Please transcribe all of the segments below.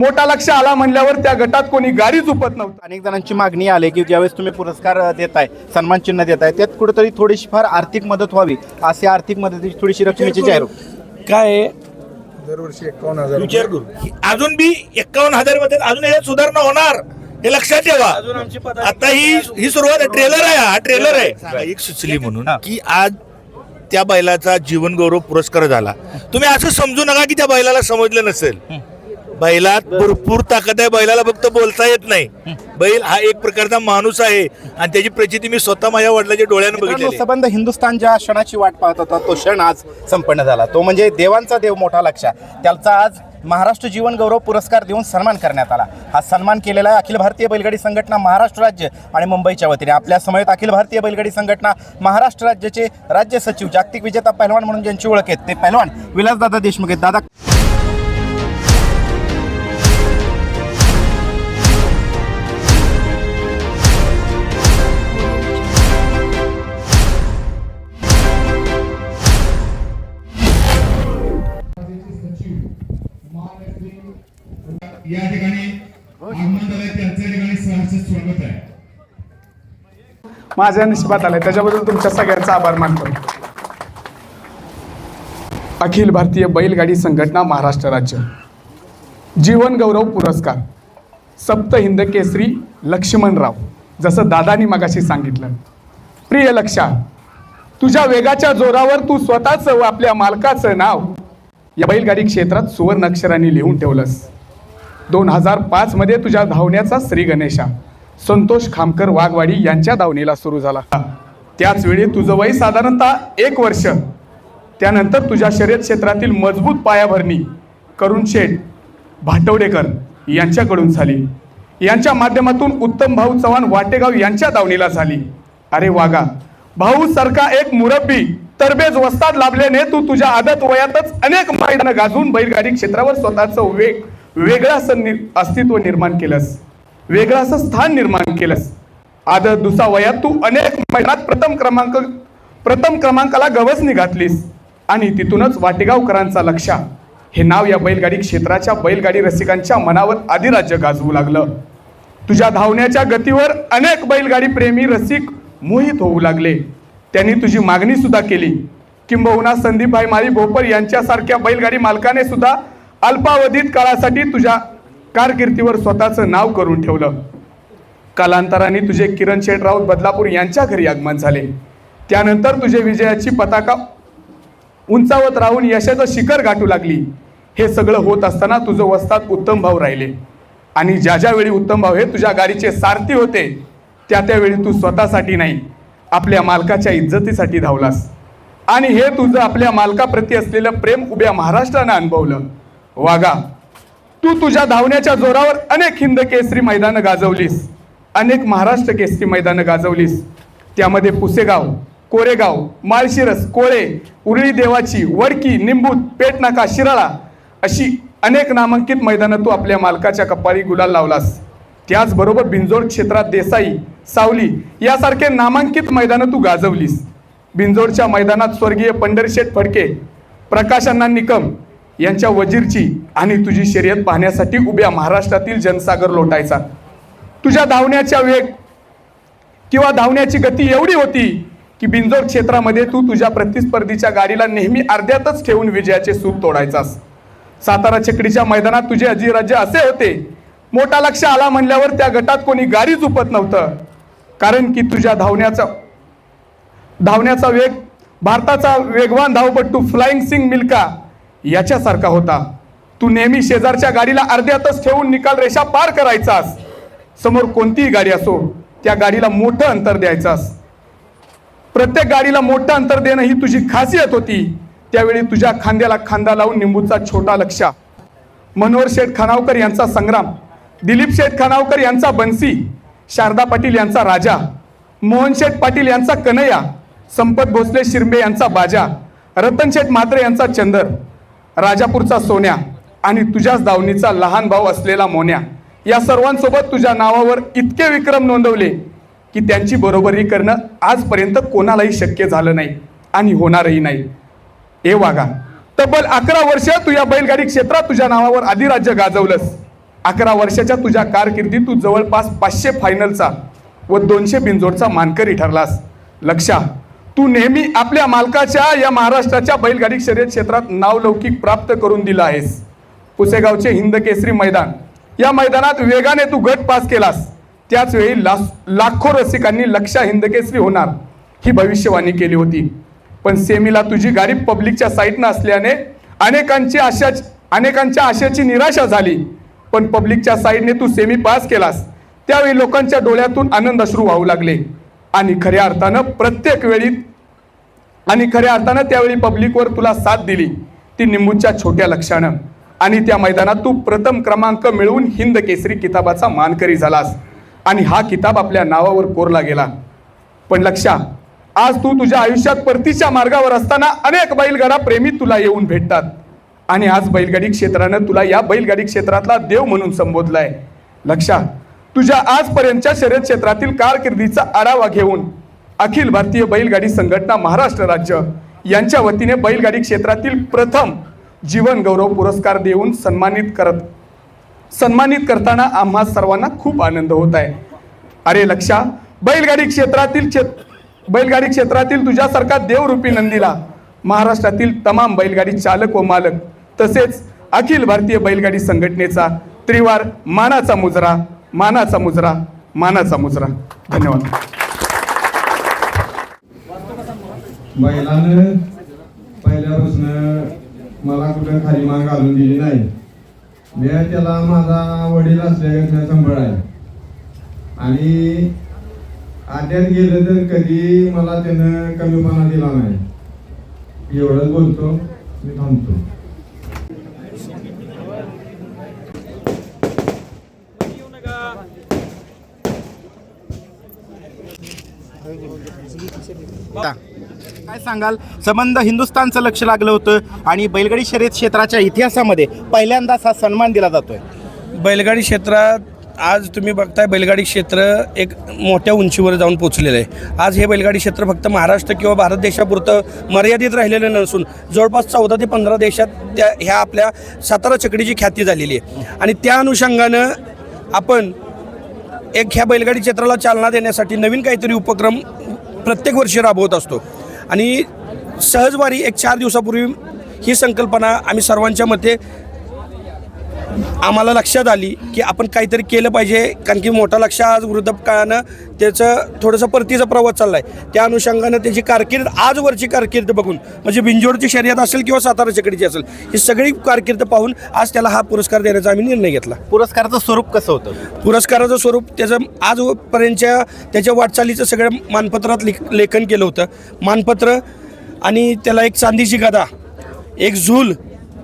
मोठा लक्ष आला म्हणल्यावर त्या गटात कोणी गाडी झुपत नव्हतं. अनेक जणांची मागणी आली की ज्यावेळेस तुम्ही पुरस्कार अ, देताय सन्मान चिन्ह देताय त्यात कुठेतरी थोडीशी फार आर्थिक मदत व्हावी अशी आर्थिक मदतीची थोडीशी रकमेची जाहीर काय आहे? विचार करू. अजून बी एक्कावन्न हजारमध्ये अजून याच्यात सुधारणा होणार हे लक्षात ठेवा. आता ही ही सुरुवात ट्रेलर आहे हा ट्रेलर आहे. एक सुचली म्हणून की आज त्या बैलाचा जीवन गौरव पुरस्कार झाला. तुम्ही असं समजू नका की त्या बैलाला समजलं नसेल. बैलात भरपूर ताकद आहे बैलाला फक्त बोलता येत नाही. बैल हा एक प्रकारचा माणूस आहे आणि त्याची प्रचिती मी स्वतः माझ्या वडिलाच्या डोळ्यानं बघितली संबंध हिंदुस्थान ज्या क्षणाची वाट पाहत होता तो क्षण आज संपन्न झाला. तो म्हणजे देवांचा देव मोठा लक्ष. त्याचा आज महाराष्ट्र जीवन गौरव पुरस्कार देऊन सन्मान करण्यात आला. हा सन्मान केलेला आहे अखिल भारतीय बैलगाडी संघटना महाराष्ट्र राज्य आणि मुंबईच्या वतीने. आपल्या समवेत अखिल भारतीय बैलगाडी संघटना महाराष्ट्र राज्याचे राज्य सचिव जागतिक विजेता पहलवान म्हणून ज्यांची ओळख आहे ते पहलवान विलासदादा देशमुख आहेत. दादा या ठिकाणी आगमन झालंय ठिकाणी सहर्ष स्वागत आहे. माझ्या निश्चित आलंय. त्याच्याबद्दल तुमच्या सगळ्यांचा आभार मानतो. अखिल भारतीय बैलगाडी संघटना महाराष्ट्र राज्य. जीवन गौरव पुरस्कार. सप्त हिंद केसरी लक्ष्मणराव जसं दादानी मगाशी सांगितलं. प्रिय लक्षा तुझ्या वेगाच्या जोरावर तू स्वतःच व आपल्या मालकाचं नाव या बैलगाडी क्षेत्रात सुवर्ण अक्षरांनी लिहून ठेवलंस. दोन हजार पाचमध्ये तुझ्या धावण्याचा श्री गणेशा. संतोष खामकर वाघवाडी यांच्या धावणीला सुरू झाला. त्याच वेळी तुझं वय साधारणतः एक वर्ष. त्यानंतर तुझ्या शर्यत क्षेत्रातील मजबूत पायाभरणी करुण शेठ भाटवडेकर यांच्याकडून झाली. यांच्या माध्यमातून उत्तम भाऊ चव्हाण वाटेगाव यांच्या दावणीला झाली. अरे वागा भाऊ सारखा एक मुरब्बी तरबेज वस्ताद लाभल्याने तू तुझ्या आदत वयातच अनेक मैदानं गाजून बैलगाडी क्षेत्रावर स्वतःचं वेग वेगळं असं नि अस्तित्व निर्माण केलंस. वेगळं असं स्थान निर्माण केलंस. आदर दुसा वयात तू अनेक मैदानात प्रथम क्रमांक प्रथम क्रमांकाला गवसणी घातलीस. आणि तिथूनच वाटेगावकरांचा लक्षा. हे नाव या बैलगाडी क्षेत्राच्या बैलगाडी रसिकांच्या मनावर अधिराज्य गाजवू लागलं. तुझ्या धावण्याच्या गतीवर अनेक बैलगाडी प्रेमी रसिक मोहित होऊ लागले. त्यांनी तुझी मागणी सुद्धा केली. किंबहुना संदीपभाई माळी भोपर यांच्यासारख्या बैलगाडी मालकाने सुद्धा अल्पावधीत काळासाठी तुझ्या कारकिर्दीवर स्वतःचं नाव करून ठेवलं. कालांतराने तुझे किरण शेठ राऊत बदलापूर यांच्या घरी आगमन झाले. त्यानंतर तुझे विजयाची पताका उंचावत राहून यशाचं शिखर गाठू लागली. हे सगळं होत असताना तुझं वस्तात उत्तम भाऊ राहिले. आणि ज्या ज्या वेळी उत्तम भाऊ हे तुझ्या गाडीचे सारथी होते त्या त्यावेळी तू स्वतःसाठी नाही आपल्या मालकाच्या इज्जतीसाठी धावलास. आणि हे तुझं आपल्या मालकाप्रती असलेलं प्रेम उभ्या महाराष्ट्रानं अनुभवलं. वागा तू तुझ्या धावण्याच्या जोरावर अनेक हिंद केसरी मैदानं गाजवलीस अनेक महाराष्ट्र केसरी मैदानं गाजवलीस. त्यामध्ये पुसेगाव कोरेगाव माळशिरस कोळे उरळी देवाची वडकी निंबूत पेटनाका शिराळा अशी अनेक नामांकित मैदानं तू आपल्या मालकाच्या कपाळी गुलाल लावलास. त्याचबरोबर बिंजोड क्षेत्रात देसाई सावली यासारखे नामांकित मैदानं तू गाजवलीस. बिंजोडच्या मैदानात स्वर्गीय पंढरशेठ फडके प्रकाशांना निकम यांच्या वजीरची आणि तुझी शर्यत पाहण्यासाठी उभ्या महाराष्ट्रातील जनसागर लोटायचा. तुझ्या धावण्याच्या वेग किंवा धावण्याची गती एवढी होती की बिंजोर क्षेत्रामध्ये तू तुझ्या प्रतिस्पर्धीच्या गाडीला नेहमी अर्ध्यातच ठेवून विजयाचे सूप तोडायचास. सातारा चकडीच्या मैदानात तुझे अजिराज्य असे होते. मोठा लक्ष आला म्हणल्यावर त्या गटात कोणी गाडी झुपत नव्हतं. कारण की तुझ्या धावण्याचा धावण्याचा वेग भारताचा वेगवान धावपट्टू फ्लाइंग सिंग मिल्का याच्यासारखा होता. तू नेहमी शेजारच्या गाडीला अर्ध्यातच ठेवून निकाल रेषा पार करायचास. समोर कोणतीही गाडी असो त्या गाडीला मोठं अंतर द्यायचास. प्रत्येक गाडीला मोठं अंतर देणं ही तुझी खासियत होती. त्यावेळी तुझ्या खांद्याला खांदा लावून निंबूचा छोटा लक्षा मनोहर शेठ खानावकर यांचा संग्राम. दिलीप शेठ खानावकर यांचा बन्सी शारदा पाटील यांचा राजा. मोहन शेठ पाटील यांचा कन्हैया. संपत भोसले शिरंबे यांचा बाजा. रतन शेठ म्हात्रे यांचा चंदर. राजापूरचा सोन्या आणि तुझ्याच दावणीचा लहान भाऊ असलेला मोन्या या सर्वांसोबत तुझ्या नावावर इतके विक्रम नोंदवले की त्यांची बरोबरी करणं आजपर्यंत कोणालाही शक्य झालं नाही आणि होणारही नाही. ए वागा. तब्बल अकरा वर्ष तू या बैलगाडी क्षेत्रात तुझ्या नावावर अधिराज्य गाजवलंस. अकरा वर्षाच्या तुझ्या कारकिर्दीत तू जवळपास पाचशे फायनलचा व दोनशे बिनजोडचा मानकरी ठरलास. लक्षा तू नेहमी आपल्या मालकाच्या या महाराष्ट्राच्या बैलगाडी शर्यत क्षेत्रात नावलौकिक प्राप्त करून दिला आहेस. पुसेगावचे हिंद केसरी मैदान. या मैदानात वेगाने तू गट पास केलास. त्याच वेळी लास लाखो रसिकांनी लक्षा हिंद केसरी होणार ही भविष्यवाणी केली होती. पण सेमीला तुझी गाडी पब्लिकच्या साईटनं असल्याने अनेकांची आशा अनेकांच्या आशेची निराशा झाली. पण पब्लिकच्या साईडने तू सेमी पास केलास. त्यावेळी लोकांच्या डोळ्यातून आनंद अश्रू वाहू लागले. आणि खऱ्या अर्थानं प्रत्येक वेळी आणि खऱ्या अर्थानं त्यावेळी पब्लिकवर तुला साथ दिली. ती निंबूच्या छोट्या लक्षानं आणि त्या मैदानात तू प्रथम क्रमांक मिळवून हिंद केसरी किताबाचा मानकरी झालास. आणि हा किताब आपल्या नावावर कोरला गेला. पण लक्षा आज तू तुझ्या आयुष्यात परतीच्या मार्गावर असताना अनेक बैलगाडा प्रेमी तुला येऊन भेटतात. आणि आज बैलगाडी क्षेत्रानं तुला या बैलगाडी क्षेत्रातला देव म्हणून संबोधलाय. लक्षा तुझ्या आजपर्यंतच्या शर्यत क्षेत्रातील कारकिर्दीचा आढावा घेऊन अखिल भारतीय बैलगाडी संघटना महाराष्ट्र राज्य यांच्या वतीने बैलगाडी क्षेत्रातील प्रथम जीवन गौरव पुरस्कार देऊन सन्मानित करत सन्मानित करताना आम्हा सर्वांना खूप आनंद होत आहे. अरे लक्षा बैलगाडी क्षेत्रातील क्षेत्र बैलगाडी क्षेत्रातील तुझ्यासारखा देवरूपी नंदीला महाराष्ट्रातील तमाम बैलगाडी चालक व मालक तसेच अखिल भारतीय बैलगाडी संघटनेचा त्रिवार मानाचा मुजरा मानाचा मुजरा मानाचा मुजरा. धन्यवाद. बैलानं पहिल्यापासून मला कुठं खाली मान घालून दिली नाही. मी त्याला माझा वडील असल्या संभळ आहे आणि आद्यात गेलं तर कधी मला त्यानं कमीपणा दिला नाही. एवढंच बोलतो मी थांबतो. काय सांगाल? संबंध हिंदुस्थानचं लक्ष लागलं होतं आणि बैलगाडी शर्यत क्षेत्राच्या इतिहासामध्ये पहिल्यांदाच हा सन्मान दिला जातोय. बैलगाडी क्षेत्रात आज तुम्ही बघताय बैलगाडी क्षेत्र एक मोठ्या उंचीवर जाऊन पोचलेलं आहे. आज हे बैलगाडी क्षेत्र फक्त महाराष्ट्र किंवा भारत देशापुरतं मर्यादित राहिलेलं नसून जवळपास चौदा ते पंधरा देशात त्या ह्या आपल्या सातारा चकडीची ख्याती झालेली आहे. आणि त्या अनुषंगानं आपण एक ह्या बैलगाडी क्षेत्राला चालना देण्यासाठी नवीन काहीतरी उपक्रम प्रत्येक वर्षी राबवत असतो. आणि सहजवारी एक चार दिवसापूर्वी ही संकल्पना आम्ही सर्वांच्या मते आम्हाला लक्षात आली की आपण काहीतरी केलं पाहिजे कारण की मोठा लक्ष आज वृद्धकाळानं त्याचं थोडंसं परतीचा प्रवास चालला आहे त्या अनुषंगानं त्याची कारकीर्द आजवरची कारकीर्द बघून म्हणजे बिंजोडची शर्यत असेल किंवा सातारा चकडीची असेल ही सगळी कारकीर्द पाहून आज त्याला हा पुरस्कार देण्याचा आम्ही निर्णय घेतला. पुरस्काराचं स्वरूप कसं होतं? पुरस्काराचं स्वरूप त्याचं आजपर्यंतच्या त्याच्या वाटचालीचं सगळं मानपत्रात लिख लेखन केलं होतं. मानपत्र आणि त्याला एक चांदीची गदा एक झूल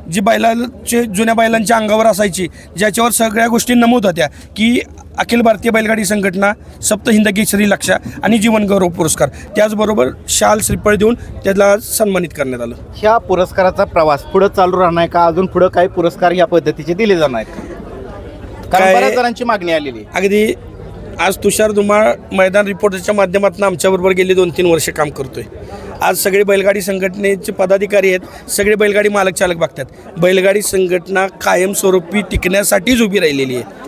जी बैलाचे जुन्या बैलांच्या अंगावर असायची ज्याच्यावर सगळ्या गोष्टी नमूद होत्या की अखिल भारतीय बैलगाडी संघटना सप्त हिंद केसरी लक्षा आणि जीवन गौरव पुरस्कार त्याचबरोबर शाल श्रीफळ देऊन त्याला सन्मानित करण्यात आलं ह्या पुरस्काराचा प्रवास पुढे चालू राहणार आहे का अजून पुढे काही पुरस्कार या पद्धतीचे दिले जाणार आहेत? कारण बऱ्याच जणांची मागणी आलेली. अगदी आज तुषार धुमाळ मैदान रिपोर्टरच्या माध्यमातून आमच्याबरोबर गेली दोन तीन वर्ष काम करतोय आज सगळे बैलगाडी संघटनेचे पदाधिकारी आहेत सगळे बैलगाडी मालक चालक बघतात. बैलगाडी संघटना कायमस्वरूपी टिकण्यासाठीच उभी राहिलेली आहे.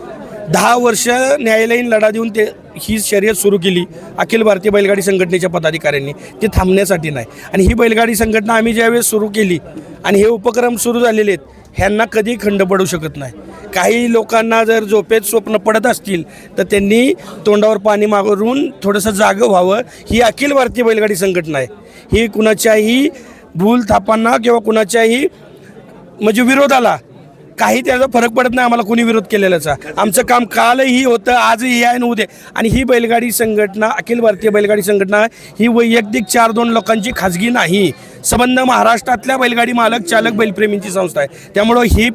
दहा वर्ष न्यायालयीन लढा देऊन ते ही शर्यत सुरू केली अखिल भारतीय बैलगाडी संघटनेच्या पदाधिकाऱ्यांनी. ते थांबण्यासाठी नाही. आणि ही बैलगाडी संघटना आम्ही ज्यावेळेस सुरू केली आणि हे उपक्रम सुरू झालेले आहेत ह्यांना कधी खंड पडू शकत नाही. काही लोकांना जर झोपेत स्वप्न पडत असतील तर त्यांनी तोंडावर पाणी मागवून थोडंसं जागं व्हावं. ही अखिल भारतीय बैलगाडी संघटना आहे. ही कुणाच्याही भूल थापांना किंवा कुणाच्याही म्हणजे विरोधाला काही त्याचा फरक पडत नाही आम्हाला कोणी विरोध केलेल्याचा. आमचं काम कालही होतं आजही आहे आणि उद्या. आणि ही बैलगाडी संघटना अखिल भारतीय बैलगाडी संघटना ही वैयक्तिक चार दोन लोकांची खाजगी नाही. संबंध महाराष्ट्रातल्या बैलगाडी मालक चालक बैलप्रेमींची संस्था आहे. त्यामुळं ही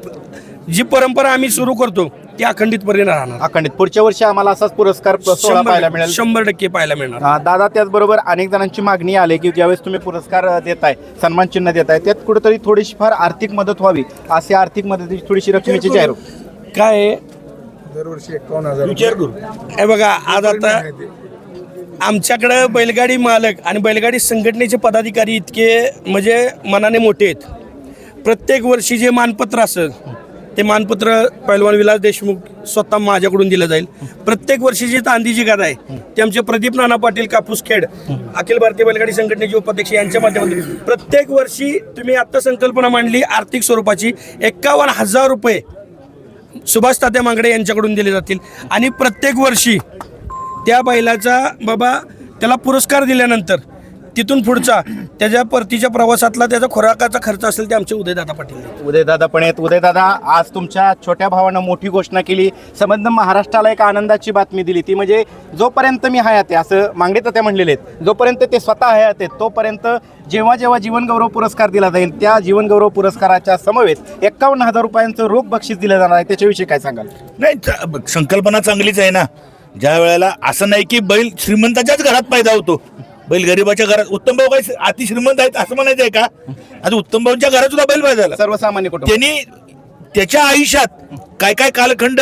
जी परंपरा आम्ही सुरू करतो ती अखंडितपणे राहणार. अखंडित. पुढच्या वर्षी आम्हाला असाच पुरस्कार सोहळा पाहायला शंभर मिळेल. शंभर टक्के पाहायला मिळणार. दादा त्याचबरोबर अनेक जणांची मागणी आली की ज्यावेळेस तुम्ही पुरस्कार अं, देताय सन्मान चिन्ह देताय त्यात कुठेतरी थोडीशी फार आर्थिक मदत व्हावी अशी आर्थिक मदतीची थोडीशी रकमेची जाहीर. काय आहे? दरवर्षी एकावन्न हजार विचार करू. हे बघा आज आता आमच्याकडं बैलगाडी मालक आणि बैलगाडी संघटनेचे पदाधिकारी इतके म्हणजे मनाने मोठे आहेत. प्रत्येक वर्षी जे मानपत्र असेल ते मानपत्र पैलवान विलास देशमुख स्वतः माझ्याकडून दिलं जाईल. प्रत्येक वर्षीची तांदीची गाथा आहे ते आमचे प्रदीप नाना पाटील कापूसखेड अखिल भारतीय बैलगाडी संघटनेचे उपाध्यक्ष यांच्या माध्यमातून प्रत्येक वर्षी तुम्ही आत्ता संकल्पना मांडली आर्थिक स्वरूपाची एक्कावन्न हजार रुपये सुभाष तात्या मांगडे यांच्याकडून दिले जातील. आणि प्रत्येक वर्षी त्या बैलाचा बाबा त्याला पुरस्कार दिल्यानंतर तिथून पुढचा त्याच्या परतीच्या प्रवासातला त्याचा खोराकाचा खर्च असेल ते आमचे उदयदादा पाटील. उदयदादा पण आहेत. उदयदादा आज तुमच्या छोट्या भावानं मोठी घोषणा केली. संबंध महाराष्ट्राला एक आनंदाची बातमी दिली. ती म्हणजे जोपर्यंत मी हयात आहे असं मांगडे तर त्या म्हणलेले आहेत जोपर्यंत ते स्वतः हयात आहेत तोपर्यंत जेव्हा जेव्हा जीवनगौरव पुरस्कार दिला जाईल त्या जीवनगौरव पुरस्काराच्या समवेत एकावन्न हजार रुपयांचं रोख बक्षीस दिलं जाणार आहे. त्याच्याविषयी काय सांगाल? नाही संकल्पना चांगलीच आहे ना. ज्या वेळेला असं नाही की बैल श्रीमंताच्याच घरात पैदा होतो. बैल गरीबाच्या घरात उत्तम भाऊ काही अति श्रीमंत आहेत असं म्हणायचं आहे का? आता उत्तम भाऊंच्या घरात सुद्धा बैल झाला. सर्वसामान्य कुटुंब. त्यांनी त्याच्या आयुष्यात काय काय कालखंड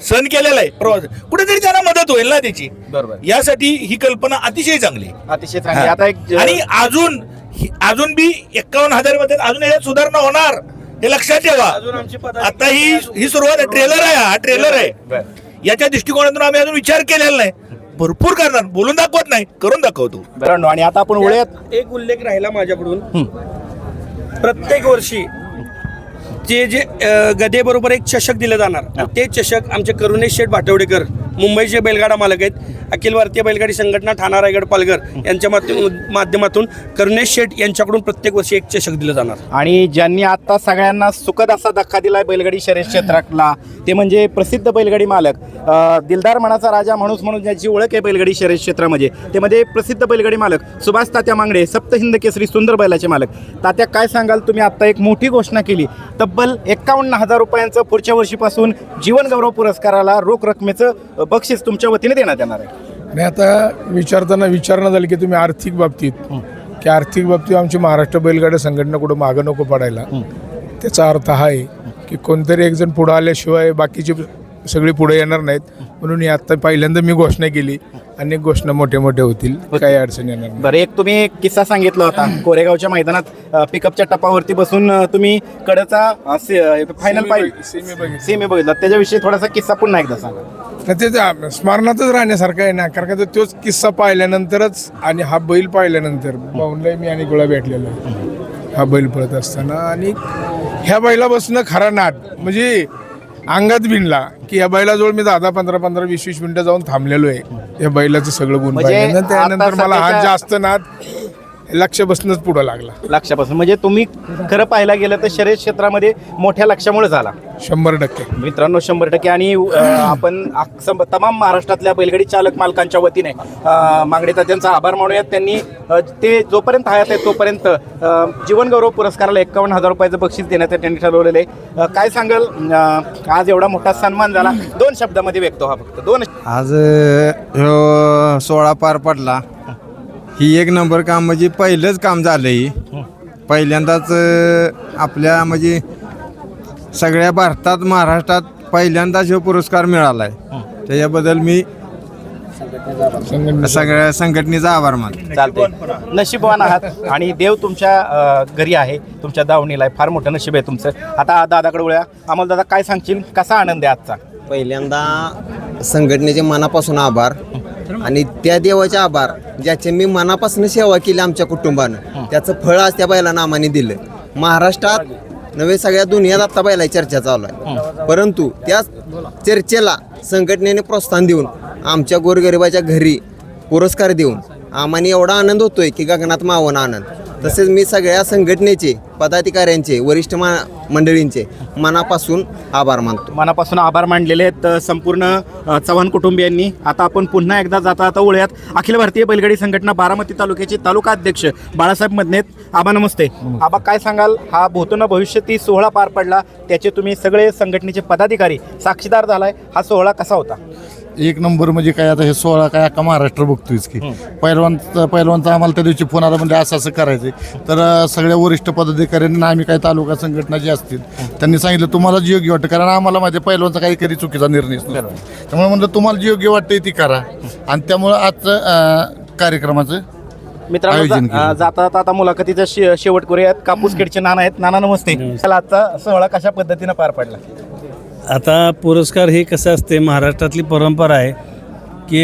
सहन केलेला आहे प्रवास कुठेतरी त्यांना मदत होईल ना त्याची. बरोबर. यासाठी ही कल्पना अतिशय चांगली आहे. अतिशय चांगली. आता एक आणि अजून हि- अजून बी एक्कावन्न हजारमध्ये अजून याच्यात सुधारणा होणार हे लक्षात ठेवा. आता ही ही सुरुवात आहे ट्रेलर आहे हा ट्रेलर आहे. याच्या दृष्टिकोनातून आम्ही अजून विचार केलेला नाही. भरपूर करणार. बोलून दाखवत नाही करून दाखवतो. मित्रांनो आणि आता आपण वळूयात. एक उल्लेख राहिला माझ्याकडून. प्रत्येक वर्षी ते जे अ, गदेबरोबर एक चषक दिलं जाणार ते चषक आमचे करुणेश शेठ भाटवडेकर मुंबईचे बैलगाडा मालक आहेत. अखिल भारतीय बैलगाडी संघटना ठाणा रायगड पालघर यांच्या माध्यमातून करुणेश शेठ यांच्याकडून प्रत्येक वर्षी एक चषक दिलं जाणार. आणि ज्यांनी आता सगळ्यांना सुखद असा धक्का दिला बैलगाडी शर्यत क्षेत्रातला ते म्हणजे प्रसिद्ध बैलगाडी मालक दिलदार मनाचा राजा माणूस म्हणून ज्याची ओळख आहे बैलगाडी शर्यत क्षेत्रामध्ये ते म्हणजे प्रसिद्ध बैलगाडी मालक सुभाष तात्या मांगडे सप्तहिंद केसरी सुंदर बैलाचे मालक. तात्या काय सांगाल? तुम्ही आता एक मोठी घोषणा केली. तब्बल एक्कावन्न हजार रुपयांचं पुढच्या वर्षीपासून जीवन गौरव पुरस्काराला रोख रकमेचं बक्षीस तुमच्या वतीने देण्यात येणार आहे. आणि आता विचारताना विचारणं झालं की तुम्ही आर्थिक बाबतीत की आर्थिक बाबतीत आमची महाराष्ट्र बैलगाड्या संघटना कुठं मागं नको पडायला त्याचा अर्थ हा आहे की कोणतरी एक जण पुढं आल्याशिवाय बाकीची सगळी पुढे येणार नाहीत. म्हणून ही आत्ता पहिल्यांदा मी घोषणा केली. अनेक घोषणा मोठ्या मोठ्या होतील. काही अडचण येणार नाही. बरं एक तुम्ही एक किस्सा सांगितला होता. कोरेगावच्या मैदानात अ, पिकअपच्या टपावरती बसून अ, तुम्ही कडचा फायनल पाहिजे सेमी बघितली. सेमी बघितला. त्याच्याविषयी थोडासा किस्सा पुन्हा एकदा सांगा. नाही ते त्या स्मरणातच राहण्यासारखं आहे ना कारण का तो तोच किस्सा पाहिल्यानंतरच आणि हा बैल पाहिल्यानंतर पाहूनलाही मी आणि गोळा भेटलेला हा बैल पळत असताना. आणि ह्या बैला बसणं खरा नाट म्हणजे अंगात भिनला की ह्या बैलाजवळ मी दहा पंधरा पंधरा वीस वीस मिनिटं जाऊन थांबलेलो आहे. या बैलाचं सगळं गुण म्हणजे त्यानंतर मला हा जास्त नाद लक्ष बसणंच पुढं लागला. लक्षापासून. म्हणजे तुम्ही खरं पाहायला गेलं तर शर्यत क्षेत्रामध्ये मोठ्या लक्षामुळे झाला. शंभर टक्के. मित्रांनो शंभर टक्के. आणि अ, आपण सम- तमाम महाराष्ट्रातल्या बैलगाडी चालक मालकांच्या वतीने अ, मागणे त्यांचा आभार मानूयात. त्यांनी अ, ते जोपर्यंत हयात आहे तोपर्यंत अ, जीवन गौरव पुरस्काराला एकावन्न हजार रुपयाचं बक्षीस देण्याचं त्यांनी ठरवलेलं आहे. अ, काय सांगाल? अ, आज एवढा मोठा सन्मान झाला. दोन शब्दामध्ये व्यक्त व्हा फक्त. दोन आज ह्यो सोळा पार पडला. ही एक नंबर काम म्हणजे पहिलंच काम झालं ही. पहिल्यांदाच अं, आपल्या म्हणजे सगळ्या भारतात महाराष्ट्रात पहिल्यांदाच ह्यो पुरस्कार मिळाला आहे त्याच्याबद्दल मी सगळ्या संघटनेचा आभार मानतो. चालते नशीबवान आहात आणि देव तुमच्या अ, घरी आहे तुमच्या दावणीला आहे. फार मोठं नशीब आहे तुमचं. आता दादाकडे वळूया. आम्हाला दादा काय सांगशील? कसा आनंद आहे आजचा? पहिल्यांदा संघटनेचे मनापासून आभार. आणि त्या देवाचे आभार ज्याचे मी मनापासून सेवा केली आमच्या कुटुंबानं. त्याचं फळ आज त्या बैलांना आम्हाने दिलं. महाराष्ट्रात नव्हे सगळ्या दुनियात आता बैलाची चर्चा चालू आहे. परंतु त्या चर्चेला संघटनेने प्रोत्साहन देऊन आमच्या गोरगरिबाच्या घरी पुरस्कार देऊन आम्हाने एवढा आनंद होतोय की गगनात मावण आनंद. तसेच मी सगळ्या संघटनेचे पदाधिकाऱ्यांचे वरिष्ठ मा मंडळींचे मनापासून आभार मानतो. मनापासून आभार मानलेले आहेत संपूर्ण चव्हाण कुटुंबियांनी आता आपण पुन्हा एकदा जाता आता वळूयात. अखिल भारतीय बैलगाडी संघटना बारामती तालुक्याचे तालुका अध्यक्ष बाळासाहेब मदनेत. आबा नमस्ते. आबा काय सांगाल? हा भूतन भविष्यती सोहळा पार पडला. त्याचे तुम्ही सगळे संघटनेचे पदाधिकारी साक्षीदार झालाय. हा सोहळा कसा होता? एक नंबर म्हणजे काय आता हे सोहळा काय अख्खा महाराष्ट्र बघतोयच की. पहिलवान पहिलवानचा आम्हाला त्या दिवशी फोन आला म्हणजे असं असं करायचं तर अं, सगळ्या वरिष्ठ पदाधिकाऱ्यांना आम्ही काही तालुका संघटना जी असतील त्यांनी सांगितलं तुम्हाला जी योग्य वाटतं कारण आम्हाला माहिती आहे पहिलवानचा काही कधी चुकीचा निर्णय नसतो. त्यामुळे म्हणलं तुम्हाला जी योग्य वाटते ती करा. आणि त्यामुळं आजचं अं, कार्यक्रमाचं मित्रांनो आयोजन जा- अं, केलं. जाता जाता आता मुलाखतीचा शे शेवट करूयात कापूस खेडचे नाना आहेत. नाना नमस्ते. चला आजचा सोहळा कशा पद्धतीनं पार पडला? आता पुरस्कार हे कसं असते महाराष्ट्रातली परंपरा आहे की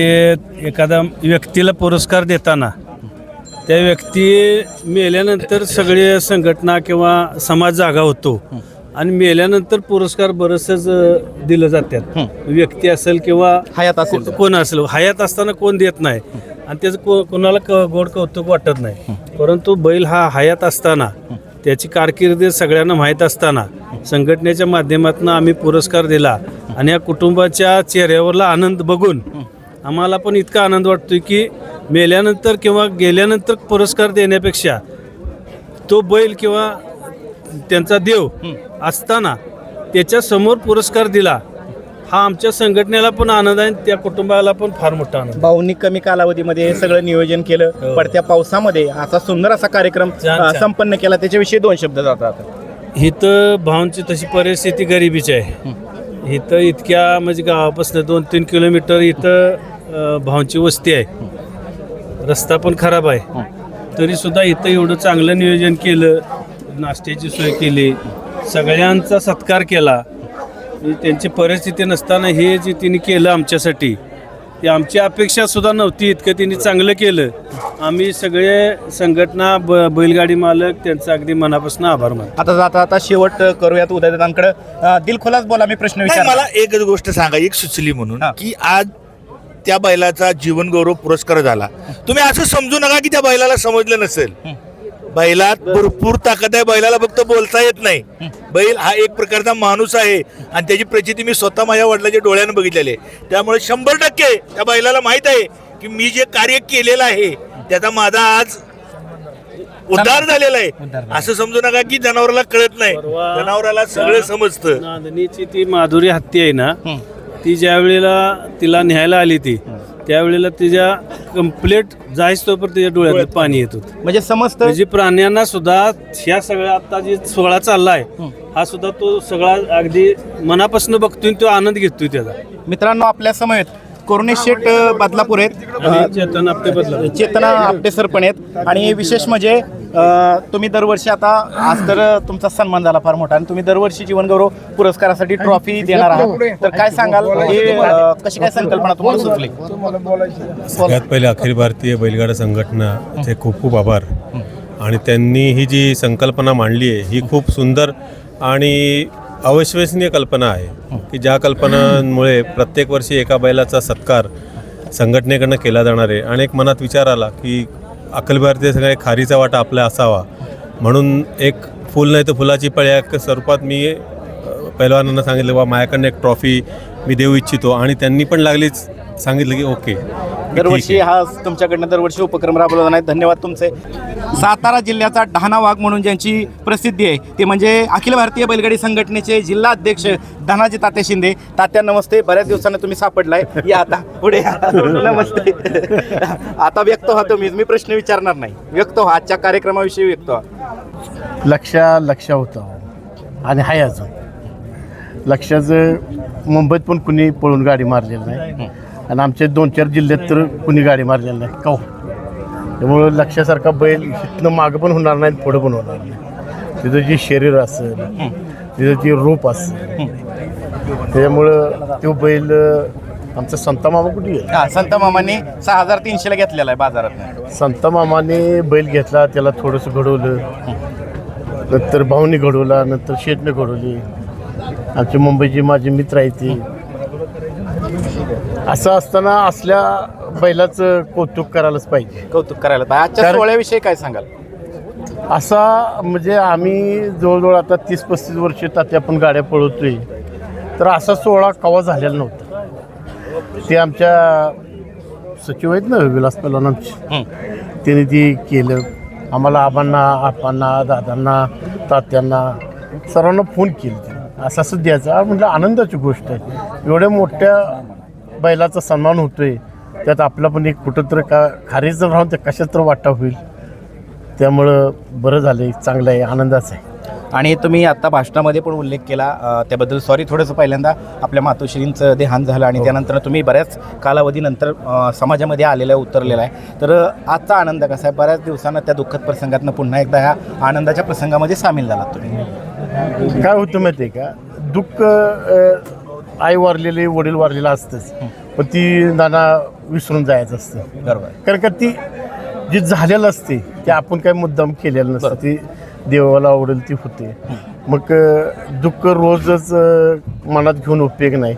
एखाद्या व्यक्तीला पुरस्कार देताना त्या व्यक्ती मेल्यानंतर सगळे संघटना किंवा समाज जागा होतो आणि मेल्यानंतर पुरस्कार बरंचसंच दिलं जातात. व्यक्ती असेल किंवा हयात असेल. कोण असेल हयात असताना कोण देत नाही. आणि त्याचं को कोणाला क गोड कौतुक वाटत नाही. परंतु बैल हा हयात असताना त्याची कारकीर्द सगळ्यांना माहीत असताना संघटनेच्या माध्यमातून आम्ही पुरस्कार दिला. आणि या कुटुंबाच्या चेहऱ्यावरला आनंद बघून आम्हाला पण इतका आनंद वाटतोय की मेल्यानंतर किंवा गेल्यानंतर पुरस्कार देण्यापेक्षा तो बैल किंवा त्यांचा देव असताना त्याच्यासमोर पुरस्कार दिला. हा आमच्या संघटनेला पण आनंद आहे आणि त्या कुटुंबाला पण फार मोठा आनंद भाऊनी कमी कालावधीमध्ये हे सगळं नियोजन केलं पडत्या पावसामध्ये असा सुंदर असा कार्यक्रम छान, अं, छान. संपन्न केला त्याच्याविषयी दोन शब्द जातात इथं भावांची तशी परिस्थिती गरिबीची आहे. इथं इतक्या म्हणजे गावापासून दोन तीन किलोमीटर इथं अं, भावांची वस्ती आहे. रस्ता पण खराब आहे. तरी सुद्धा इथं एवढं चांगलं नियोजन केलं नाश्त्याची सोय केली सगळ्यांचा सत्कार केला. म्हणजे त्यांची परिस्थिती नसताना हे जे तिने केलं आमच्यासाठी ते आमची अपेक्षा सुद्धा नव्हती. इतकं तिने चांगलं केलं. आम्ही सगळे संघटना ब बैलगाडी मालक त्यांचा अगदी मनापासून आभार मानतो. आता जाता आता शेवट करूयात उदयदांकडे दिलखोलाच बोला मी प्रश्न नाही विचार मला एकच गोष्ट सांगा एक सुचली म्हणून हा. की आज त्या बैलाचा जीवन गौरव पुरस्कार झाला. तुम्ही असं समजू नका की त्या बैलाला समजलं नसेल. बैलात भरपूर ताकद आहे. बैलाला फक्त बोलता येत नाही. बैल हा एक प्रकारचा माणूस आहे. आणि त्याची प्रचिती मी स्वतः माझ्या वडिलाच्या डोळ्यानं बघितलेली आहे. त्यामुळे शंभर टक्के त्या बैलाला माहीत आहे की मी जे कार्य केलेलं आहे त्याचा माझा आज उद्धार झालेला आहे. असं समजू नका की जनावराला कळत नाही. जनावराला सगळं समजतं. नांदणीची ती माधुरी हत्ती आहे ना ती ज्या वेळेला तिला न्यायला आली ती त्यावेळेला तिच्या कंप्लीट जायच तोपर्यंत तिच्या डोळ्यात पाणी येत होतं. म्हणजे समस्त म्हणजे प्राण्यांना सुद्धा ह्या सगळ्या आता जे सोहळा चाललाय हा. सुद्धा तो सगळा अगदी मनापासून बघतोय आणि तो आनंद घेतोय त्याचा. मित्रांनो आपल्या समयेत कोरोनेश शेठ बदलापूर आहेत. चेतन आपले बदला चेतना आपटे सर पण आहेत. आणि विशेष म्हणजे तुम्ही दरवर्षी आता आज तर तुमचा सन्मान झाला फार मोठा आणि तुम्ही दरवर्षी जीवनगौरव पुरस्कारासाठी ट्रॉफी देणार आहात. तर काय सांगाल? हे कशी काय संकल्पना तुम्हाला सुचली सगळ्यात पहिले अखिल भारतीय बैलगाडा संघटनाचे खूप खूप आभार. आणि त्यांनी ही जी संकल्पना मांडली आहे ही खूप सुंदर आणि अविश्वसनीय कल्पना आहे. की ज्या कल्पनांमुळे प्रत्येक वर्षी एका बैलाचा सत्कार संघटनेकडनं केला जाणार आहे. आणि एक मनात विचार आला की अखिल भारतीय सगळे खारीचा वाटा आपला असावा. म्हणून एक फुल नाही तर फुलाची पळ्या या स्वरूपात मी पैलवानांना सांगितलं बा माझ्याकडनं एक ट्रॉफी मी देऊ इच्छितो. आणि त्यांनी पण लागलीच. सांगितलं की ओके. दरवर्षी. हा तुमच्याकडनं दरवर्षी उपक्रम राबवला आहे. धन्यवाद तुमचे. सातारा जिल्ह्याचा डहाणा वाघ म्हणून ज्यांची प्रसिद्धी आहे ते म्हणजे अखिल भारतीय बैलगाडी संघटनेचे जिल्हा अध्यक्ष धनाजी तात्या शिंदे. तात्या नमस्ते. बऱ्याच दिवसानं तुम्ही सापडलाय. या आता पुढे या. नमस्ते. आता व्यक्त व्हा तुम्ही. मी प्रश्न विचारणार नाही. व्यक्त व्हा. आजच्या कार्यक्रमाविषयी व्यक्त व्हा. लक्ष लक्ष होतं. आणि हाय अजून. लक्षाचं मुंबईत पण कुणी पळून गाडी मारलेली नाही. आणि आमच्या दोन चार जिल्ह्यात तर कुणी गाडी मारलेली नाही. कौ त्यामुळं लक्षासारखा बैल इथनं मागं पण होणार नाही पुढं पण होणार नाही. तिथं जे शरीर असेल तिथं जे रूप असेल त्यामुळं तो बैल आमचा संता मामा कुठे गेला? हा संत मामांनी सहा हजार तीनशेला घेतलेला आहे बाजारात. संत मामाने बैल घेतला त्याला थोडंसं घडवलं. नंतर भाऊनी घडवला नंतर शेटने घडवली. आमचे मुंबईचे माझे मित्र आहेत ते. असं असताना असल्या बैलाचं कौतुक करायलाच पाहिजे. कौतुक करायला पाहिजे. आजच्या कारण- सोहळ्याविषयी काय सांगाल? असा म्हणजे आम्ही जवळजवळ आता तीस पस्तीस वर्ष तात्या आपण गाड्या पळवतोय. तर असा सोहळा कवा झालेला नव्हता. ते आमच्या सचिव आहेत ना विलास पहलवान आमचे. त्याने ते केलं. आम्हाला आबांना आपांना दादांना तात्यांना सर्वांना फोन केले त्याने. असं असं द्यायचं म्हटलं आनंदाची गोष्ट आहे. एवढ्या मोठ्या बैलाचा सन्मान होतोय. त्यात आपला पण एक कुठं तर का खारीच राहून ते कशात तर वाटा होईल. त्यामुळं बरं झालं चांगलं आहे आनंदाचं आहे. आणि तुम्ही आता भाषणामध्ये पण उल्लेख केला. त्याबद्दल सॉरी थोडंसं पहिल्यांदा आपल्या मातोश्रींचं देहांत झालं आणि त्यानंतर तुम्ही बऱ्याच कालावधीनंतर समाजामध्ये आलेला उतरलेला आहे. तर आजचा आनंद कसा आहे? बऱ्याच दिवसानं त्या दुःखद प्रसंगातनं पुन्हा एकदा ह्या आनंदाच्या प्रसंगामध्ये सामील झालात तुम्ही. काय होतं माहिती आहे का? दुःख आई वारलेली वडील वारलेलं असतंच. पण ती नाना विसरून जायचं असतं. बरोबर. कारण का ती जी झालेलं असते ते आपण काही मुद्दाम केलेलं नसतं. ती देवाला आवडेल ती होते. मग दुःख रोजच मनात घेऊन उपयोग नाही.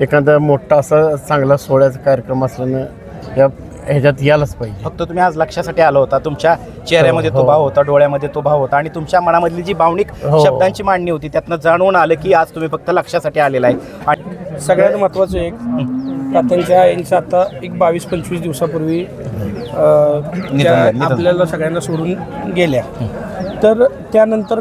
एखादा मोठा असा चांगला सोहळ्याचा कार्यक्रम असल्यानं या ह्याच्यात यायलाच पाहिजे फक्त तुम्ही आज लक्षासाठी आला होता तुमच्या चेहऱ्यामध्ये तो हो. भाव होता डोळ्यामध्ये तो भाव होता आणि तुमच्या मनामधली जी भावनिक हो. शब्दांची मांडणी होती त्यातनं जाणवून आलं की आज तुम्ही फक्त लक्षासाठी आलेला आहे आणि सगळ्यात महत्त्वाचं एक तात्यांच्या यांचं आता एक बावीस पंचवीस दिवसापूर्वी अ, त्या निधन. आपल्याला सगळ्यांना सोडून गेल्या तर त्यानंतर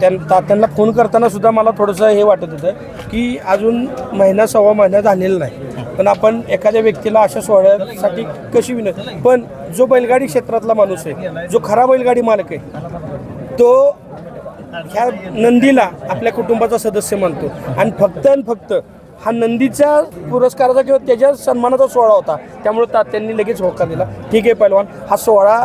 त्या तात्यांना फोन करताना सुद्धा मला थोडंसं हे वाटत होतं की अजून महिना सव्वा महिना झालेला नाही पण आपण एखाद्या व्यक्तीला अशा सोहळ्यासाठी कशी विनंती पण जो बैलगाडी क्षेत्रातला माणूस आहे जो खरा बैलगाडी मालक आहे तो ह्या नंदीला आपल्या कुटुंबाचा सदस्य मानतो. आणि फक्त आणि फक्त हा नंदीच्या पुरस्काराचा किंवा त्याच्या सन्मानाचा सोहळा होता. त्यामुळे तात्यांनी लगेच होकार दिला. ठीक आहे पैलवान. हा सोहळा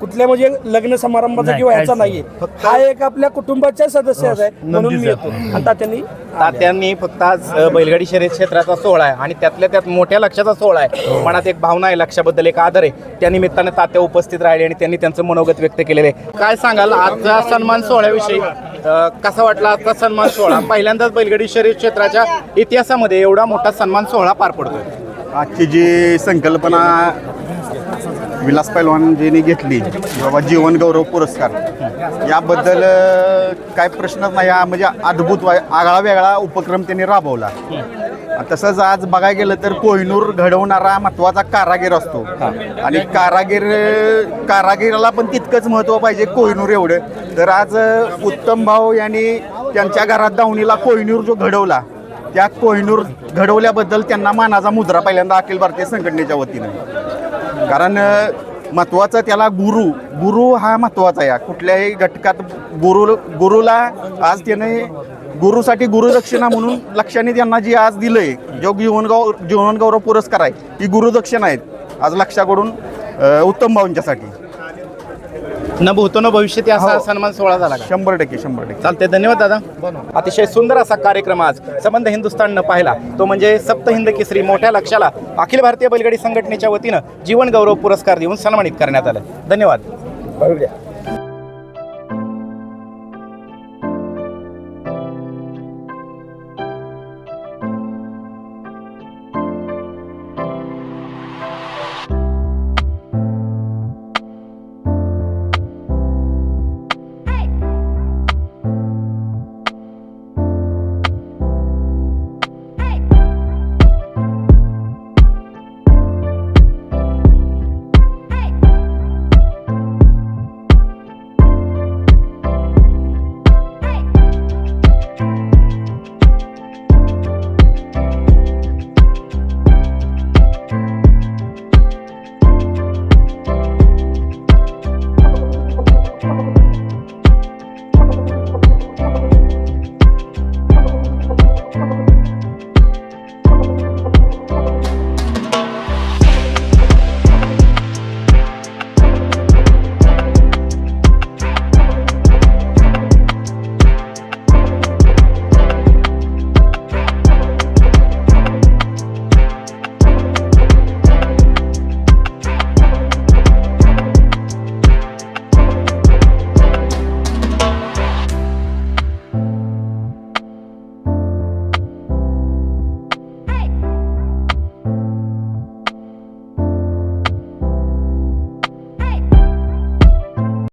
कुठल्या म्हणजे लग्न समारंभाचा नाही, किंवा ह्याचा काहीच नाहीये. हा एक आपल्या कुटुंबाच्या सदस्याचा आहे म्हणून मी येतो. आणि तात्यांनी तात्यांनी फक्त आज अ, बैलगाडी शर्यत क्षेत्राचा सोहळा आहे आणि त्यातल्या त्यात मोठ्या लक्षाचा सोहळा आहे. मनात एक भावना आहे लक्षाबद्दल एक आदर आहे. त्या निमित्ताने तात्या उपस्थित राहिले आणि त्यांनी त्यांचं मनोगत व्यक्त केलेलं आहे. काय सांगाल आजचा सन्मान सोहळ्याविषयी? अ, कसा वाटला आजचा सन्मान सोहळा? पहिल्यांदाच बैलगाडी शर्यत क्षेत्राच्या इतिहासामध्ये एवढा मोठा सन्मान सोहळा पार पडतोय. आजची जी संकल्पना विलास पैलवानजींनी घेतली. बाबा जीवन गौरव पुरस्कार. याबद्दल काय प्रश्नच नाही. हा म्हणजे अद्भुत आगळा वेगळा उपक्रम त्यांनी राबवला. तसंच आज बघायला गेलं तर कोहिनूर घडवणारा महत्त्वाचा कारागीर असतो. आणि कारागीर कारागिराला पण तितकंच महत्त्व पाहिजे कोहिनूर एवढं. तर आज उत्तम भाऊ यांनी त्यांच्या घरात दावणीला कोहिनूर जो घडवला त्या कोहिनूर घडवल्याबद्दल त्यांना मानाचा मुद्रा पहिल्यांदा अखिल भारतीय संघटनेच्या वतीनं. कारण महत्त्वाचं त्याला गुरु. गुरु हा महत्त्वाचा आहे. कुठल्याही घटकात गुरु गुरुला आज त्याने गुरुसाठी गुरुदक्षिणा म्हणून लक्षाने त्यांना जी आज दिलंय जो जीवनगौ जीवनगौरव पुरस्कार आहे ही गुरुदक्षिणा आहेत. आज लक्षाकडून उत्तम भाऊंच्यासाठी. न भूतो न भविष्यात असा हो. सन्मान सोहळा झाला का? शंभर टक्के शंभर टक्के. चालते धन्यवाद दादा. अतिशय सुंदर असा कार्यक्रम आज संबंध हिंदुस्थाननं पाहिला. तो म्हणजे सप्त हिंद केसरी मोठ्या लक्षाला अखिल भारतीय बैलगाडी संघटनेच्या वतीनं जीवन गौरव पुरस्कार देऊन सन्मानित करण्यात आलं. धन्यवाद.